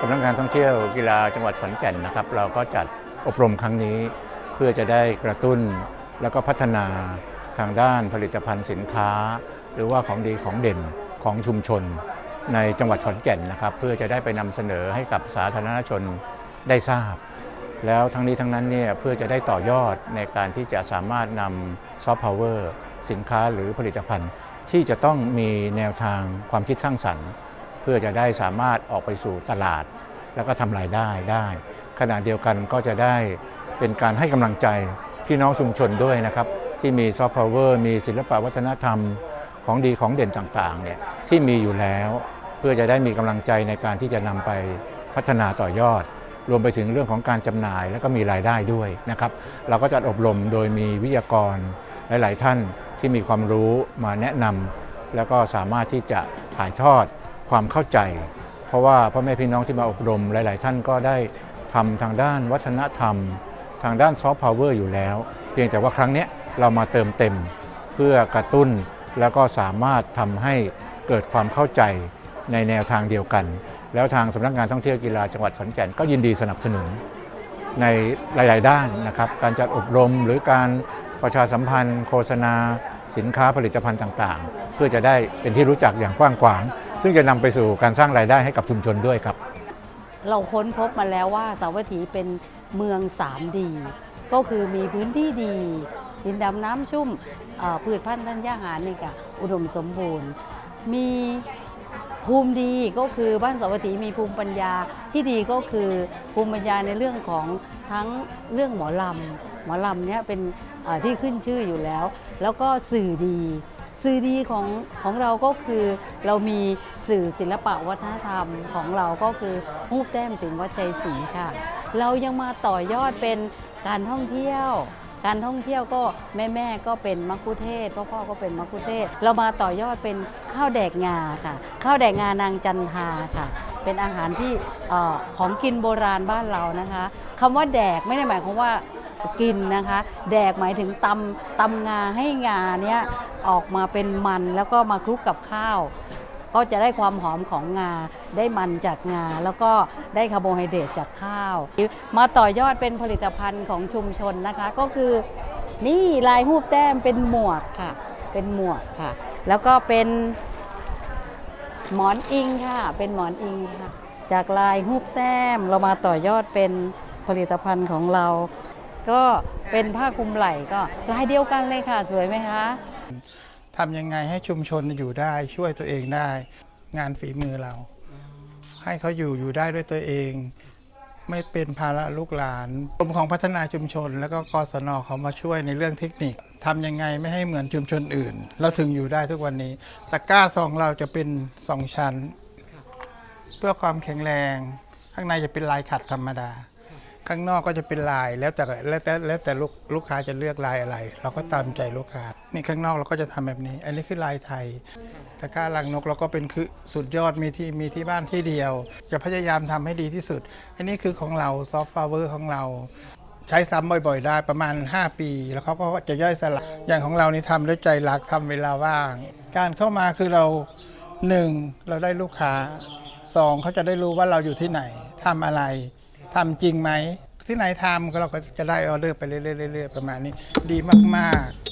สำนักงานท่องเที่ยวกีฬาจังหวัดขอนแก่นนะครับ เราก็จัดอบรมครั้งนี้เพื่อจะได้กระตุ้นแล้วก็พัฒนาทางด้านผลิตภัณฑ์สินค้า หรือว่าของดีของเด่นของชุมชน ในจังหวัดขอนแก่นนะครับ เพื่อจะได้ไปนำเสนอให้กับสาธารณชนได้ทราบ แล้วทั้งนี้ทั้งนั้นเนี่ยเพื่อจะได้ต่อยอดในการที่จะสามารถนำซอฟต์พาวเวอร์สินค้าหรือผลิตภัณฑ์ ที่จะต้องมีแนวทางความคิดสร้างสรรค์ เพื่อจะได้สามารถออกไปสู่ตลาด แล้วก็ทำรายได้ได้ ขณะเดียวกันก็จะได้เป็นการให้กำลังใจพี่น้องชุมชนด้วยนะครับ ที่มีซอฟต์พาวเวอร์มีศิลปวัฒนธรรมของดีของเด่นต่างๆเนี่ยที่มีอยู่แล้ว เพื่อจะได้มีกำลังใจในการที่จะนำไปพัฒนาต่อยอด รวมไปถึงเรื่องของการจำหน่ายและก็มีรายได้ด้วยนะครับ เราก็จะอบรมโดยมีวิทยากรหลาย ๆ ท่านที่มีความรู้มาแนะนำแล้วก็สามารถที่จะถ่ายทอด ความเข้าใจ เพราะว่าพ่อแม่พี่น้องที่มาอบรมหลาย ๆ ท่านก็ได้ทำทางด้านวัฒนธรรม ทางด้านซอฟต์พาวเวอร์อยู่แล้ว เพียงแต่ว่าครั้งนี้เรามาเติมเต็ม เพื่อกระตุ้นแล้วก็สามารถทำให้เกิดความเข้าใจในแนวทางเดียวกัน แล้วทางสำนักงานท่องเที่ยวกีฬาจังหวัดขอนแก่นก็ยินดีสนับสนุนในหลาย ๆ ด้านนะครับการจัดอบรมหรือการประชาสัมพันธ์ โฆษณา สินค้าผลิตภัณฑ์ต่าง ๆ เพื่อจะได้เป็นที่รู้จักอย่างกว้างขวาง ซึ่งจะนำไปสู่การสร้างรายได้ให้กับชุมชนด้วยครับ เราค้นพบมาแล้วว่าสาวัตถีเป็นเมือง3ดีก็คือมีพื้นที่ดีดินดำน้ำชุ่มพืชพันธุ์ธัญญาหารนี่ก็อุดมสมบูรณ์ มีภูมิดีก็คือบ้านสาวัตถีมีภูมิปัญญาที่ดีก็คือภูมิปัญญาในเรื่องของทั้งเรื่องหมอลำหมอลำเนี่ยเป็นที่ขึ้นชื่ออยู่แล้ว แล้วก็สื่อดี สื่อดีของของเราก็คือเรามีสื่อศิลปะวัฒนธรรมของเราก็คือรูปแต้มสิงวัดใจศรีค่ะ เรายังมาต่อยอดเป็นการท่องเที่ยว การท่องเที่ยวก็แม่แม่ก็เป็นมักคุเทศพ่อพ่อก็เป็นมักคุเทศ เรามาต่อยอดเป็นข้าวแดกงาค่ะ ข้าวแดกงานางจันทาค่ะ เป็นอาหารที่อของกินโบราณบ้านเรานะคะคำว่าแดกไม่ได้หมายความว่ากินนะคะ แดกหมายถึงตำตำงาให้งาเนี้ย ออกมาเป็นมันแล้วก็มาคลุกกับข้าว ก็จะได้ความหอมของงา ได้มันจากงา แล้วก็ได้คาร์โบไฮเดรตจากข้าว มาต่อยอดเป็นผลิตภัณฑ์ของชุมชนนะคะ ก็คือนี่ลายหูแต้มเป็นหมวกค่ะ เป็นหมวกค่ะ แล้วก็เป็นหมอนอิงค่ะ เป็นหมอนอิงค่ะ จากลายหูแต้มเรามาต่อยอดเป็นผลิตภัณฑ์ของเรา ก็เป็นผ้าคลุมไหล่ก็ลายเดียวกันเลยค่ะ สวยไหมคะ ทำยังไงให้ชุมชนอยู่ได้ช่วยตัวเองได้ งานฝีมือเรา ให้เขาอยู่อยู่ได้ด้วยตัวเอง ไม่เป็นภาระลูกหลานกรมของพัฒนาชุมชน แล้วก็กศนเขามาช่วยในเรื่องเทคนิคทำยังไงไม่ให้เหมือนชุมชนอื่น เราถึงอยู่ได้ทุกวันนี้ตะกร้าซองเราจะเป็นสองชั้น เพื่อความแข็งแรง ข้างในจะเป็นลายขัดธรรมดา ข้างนอกก็จะเป็นลายแล้วแต่แล้วแต่แล้วแต่ลูกลูกค้าจะเลือกลายอะไร เราก็ตามใจลูกค้านี่ข้างนอกเราก็จะทำแบบนี้ อันนี้คือลายไทยตะกร้าลังนกเราก็เป็นคือสุดยอดมีที่มีที่บ้านที่เดียว จะพยายามทำให้ดีที่สุด อันนี้คือของเราซอฟต์ฟาเวร์ของเรา ใช้ซ้ำบ่อยๆ ได้ประมาณ 5 ปี แล้วเขาก็จะย่อยสลายอย่างของเรานี่ทำด้วยใจรักทำเวลาว่าง การเข้ามาคือเราหนึ่งเราได้ลูกค้าสองเขาจะได้รู้ว่าเราอยู่ที่ไหนทำอะไร ทำจริงไหมที่ไหนทำก็เราก็จะได้ออเดอร์ไปเรื่อยๆเรื่อยๆประมาณนี้ ดีมากๆ